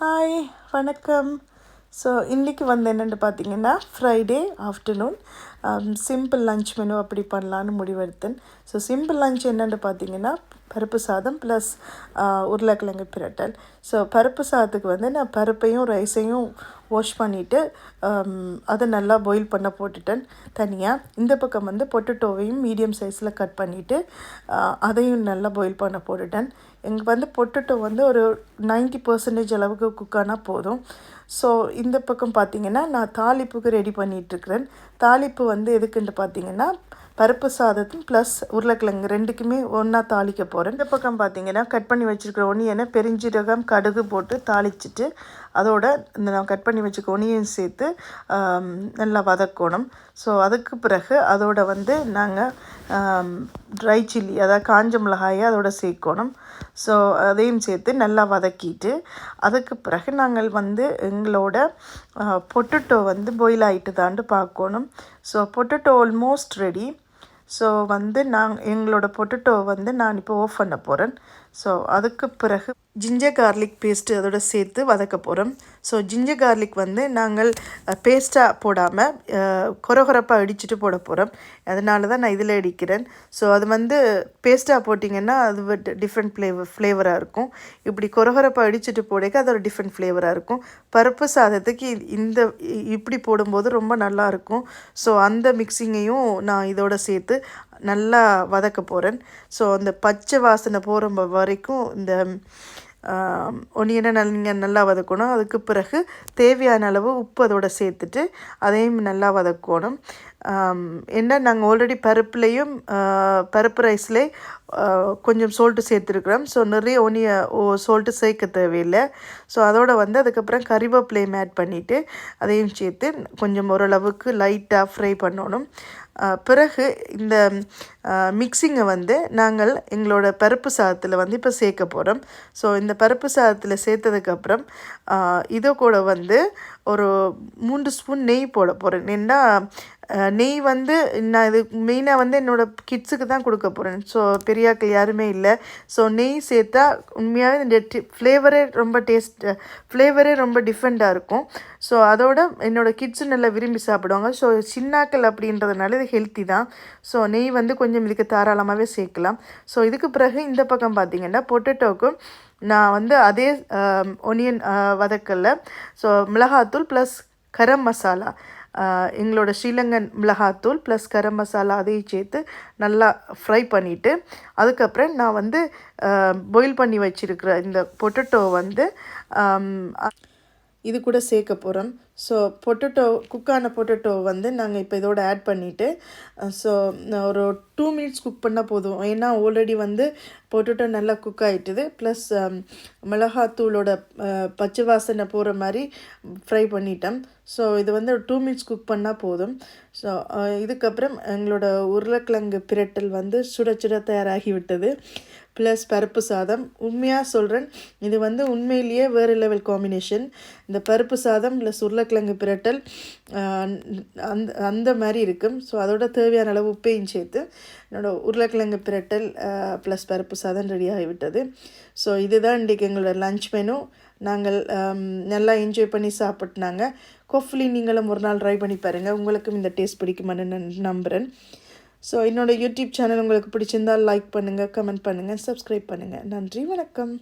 Hi வணக்கம். So இன்றைக்கி வந்து என்னென்னு பார்த்தீங்கன்னா Friday afternoon simple lunch menu அப்படி பண்ணலான்னு முடிவெடுத்தேன். ஸோ சிம்பிள் லஞ்ச் என்னென்னு பார்த்தீங்கன்னா பருப்பு சாதம் ப்ளஸ் uh, உருளைக்கிழங்கு பிரட்டல். ஸோ பருப்பு சாதத்துக்கு வந்து நான் பருப்பையும் ரைஸையும் வாஷ் பண்ணிவிட்டு அதை நல்லா பாயில் பண்ண போட்டுட்டேன் தனியாக இந்த பக்கம் வந்து பொட்டட்டோவையும் மீடியம் சைஸில் கட் பண்ணிவிட்டு அதையும் நல்லா பாயில் பண்ண போட்டுட்டேன். எங்களுக்கு வந்து பொட்டட்டோ வந்து ஒரு நைன்ட்டி பர்சன்டேஜ் அளவுக்கு குக்கானால் போதும். ஸோ இந்த பக்கம் பார்த்திங்கன்னா நான் தாளிப்புக்கு ரெடி பண்ணிகிட்ருக்கிறேன் தாளிப்பு வந்து எதுக்குன்ட்டு பார்த்திங்கன்னா பருப்பு சாதத்தும் ப்ளஸ் உருளைக்கிழங்கு ரெண்டுக்குமே ஒன்றா தாளிக்க போகிறேன் இந்த பக்கம் பார்த்தீங்கன்னா கட் பண்ணி வச்சுருக்கிற ஒனியனை பெருஞ்சீரகம் கடுகு போட்டு தாளிச்சிட்டு அதோட இந்த நான் கட் பண்ணி வச்சுக்க ஒனியன் சேர்த்து நல்லா வதக்கணும். ஸோ அதுக்கு பிறகு அதோட வந்து நாங்கள் ட்ரை சில்லி அதாவது காஞ்ச மிளகாயை அதோட சேர்க்கணும். ஸோ அதையும் சேர்த்து நல்லா வதக்கிட்டு அதுக்கு பிறகு நாங்கள் வந்து எங்களோட பொட்டட்டோ வந்து பாயில் ஆகிட்டு தாண்டு பார்க்கணும். So potato almost ready so வந்து நான் எங்களோட பொட்டட்டோ வந்து நான் இப்போ ஆஃப் பண்ண போகிறேன் ஸோ அதுக்கு பிறகு ஜிஞ்சர் கார்லிக் பேஸ்ட்டு அதோட சேர்த்து வதக்க போகிறோம் ஸோ ஜிஞ்சர் கார்லிக் வந்து நாங்கள் பேஸ்ட்டாக போடாமல் கொரகொரப்பாக அடிச்சுட்டு போட போகிறோம் அதனால தான் நான் இதில் அடிக்கிறேன் ஸோ அது வந்து பேஸ்ட்டாக போட்டிங்கன்னா அது டிஃப்ரெண்ட் ஃப்ளேவர் ஃப்ளேவராக இருக்கும். இப்படி கொரகொரப்பாக அடிச்சுட்டு போடக்க அது ஒரு டிஃப்ரெண்ட் ஃப்ளேவராக இருக்கும். பருப்பு சாதத்துக்கு இந்த இப்படி போடும்போது ரொம்ப நல்லாயிருக்கும் ஸோ அந்த மிக்சிங்கையும் நான் இதோட சேர்த்து நல்லா வதக்க போகிறேன் ஸோ அந்த பச்சை வாசனை போகிற வரைக்கும் இந்த ஒனியனை நல் நீங்கள் நல்லா வதக்கணும். அதுக்கு பிறகு தேவையான அளவு உப்பு அதோட சேர்த்துட்டு அதையும் நல்லா வதக்கணும். என்ன நாங்கள் ஆல்ரெடி பருப்புலேயும் பருப்பு ரைஸ்லே கொஞ்சம் சோல்ட்டு சேர்த்துருக்குறோம். ஸோ நிறைய ஒனிய ஓ சோல்ட்டு சேர்க்க தேவையில்லை. ஸோ அதோட வந்து அதுக்கப்புறம் கறிவேப்பிலையும் ஆட் பண்ணிவிட்டு அதையும் சேர்த்து கொஞ்சம் ஓரளவுக்கு லைட்டாக ஃப்ரை பண்ணணும். பிறகு இந்த மிக்சிங்கை வந்து நாங்கள் எங்களோட பருப்பு சாதத்தில் வந்து இப்போ சேர்க்க போகிறோம் ஸோ இந்த பருப்பு சாதத்தில் சேர்த்ததுக்கப்புறம் இதை கூட வந்து ஒரு மூன்று ஸ்பூன் நெய் போட போகிறேன் ஏன்னா நெய் வந்து நான் இது மெயினாக வந்து என்னோடய கிட்ஸுக்கு தான் கொடுக்க போகிறேன் ஸோ பெரியாக்கள் யாருமே இல்லை. ஸோ நெய் சேர்த்தா உண்மையாகவே இந்த ஃப்ளேவரே ரொம்ப டேஸ்ட் ஃப்ளேவரே ரொம்ப டிஃப்ரெண்ட்டாக இருக்கும். ஸோ அதோட என்னோடய கிட்ஸும் நல்லா விரும்பி சாப்பிடுவாங்க. ஸோ சின்னாக்கள் அப்படின்றதுனால இது ஹெல்த்தி தான். ஸோ நெய் வந்து கொஞ்சம் இதுக்கு தாராளமாகவே சேர்க்கலாம். ஸோ இதுக்கு பிறகு இந்த பக்கம் பார்த்திங்கன்னா பொட்டேட்டோக்கும் நான் வந்து அதே ஒனியன் வதக்கல்ல. ஸோ மிளகாத்தூள் ப்ளஸ் கரம் மசாலா. எங்களோட ஸ்ரீலங்கன் மிளகாத்தூள் ப்ளஸ் கரம் மசாலா அதையும் சேர்த்து நல்லா ஃப்ரை பண்ணிவிட்டு அதுக்கப்புறம் நான் வந்து பாயில் பண்ணி வச்சுருக்கிற இந்த பொட்டட்டோ வந்து இது கூட சேர்க்க போகிறோம் ஸோ பொட்டட்டோ குக்கான பொட்டட்டோ வந்து நாங்கள் இப்போ இதோட ஆட் பண்ணிவிட்டு ஸோ ஒரு டூ மினிட்ஸ் குக் பண்ணால் போதும். ஏன்னா ஆல்ரெடி வந்து பொட்டட்டோ நல்லா குக் ஆகிட்டுது ப்ளஸ் மிளகாத்தூளோட பச்சை வாசனை போகிற மாதிரி ஃப்ரை பண்ணிட்டோம் ஸோ இது வந்து ஒரு டூ மினிட்ஸ் குக் பண்ணால் போதும். ஸோ இதுக்கப்புறம் எங்களோட உருளைக்கிழங்கு பிரட்டல் வந்து சுட சுட தயாராகி விட்டது. ப்ளஸ் பருப்பு சாதம். உண்மையாக சொல்கிறேன் இது வந்து உண்மையிலேயே வேறு லெவல் காம்பினேஷன் இந்த பருப்பு சாதம் ப்ளஸ் உருளைக்கிழங்கு பிரட்டல் அந்த அந்த மாதிரி இருக்கும். ஸோ அதோட தேவையான அளவு உப்பையும் சேர்த்து என்னோடய உருளைக்கிழங்கு பிரட்டல் ப்ளஸ் பருப்பு சாதம் ரெடி ஆகிவிட்டது. ஸோ இதுதான் இன்றைக்கு எங்களோட லஞ்ச் மெனு நாங்கள் நல்லா என்ஜாய் பண்ணி சாப்பிட்னாங்க கொஃப்லி நீங்களும் ஒரு நாள் ட்ரை பண்ணி பாருங்கள் உங்களுக்கும் இந்த டேஸ்ட் பிடிக்குமான்னு நான் நம்புகிறேன் ஸோ என்னோடய யூடியூப் சேனல் உங்களுக்கு பிடிச்சிருந்தால் லைக் பண்ணுங்கள் கமெண்ட் பண்ணுங்கள் சப்ஸ்கிரைப் பண்ணுங்கள் நன்றி வணக்கம்.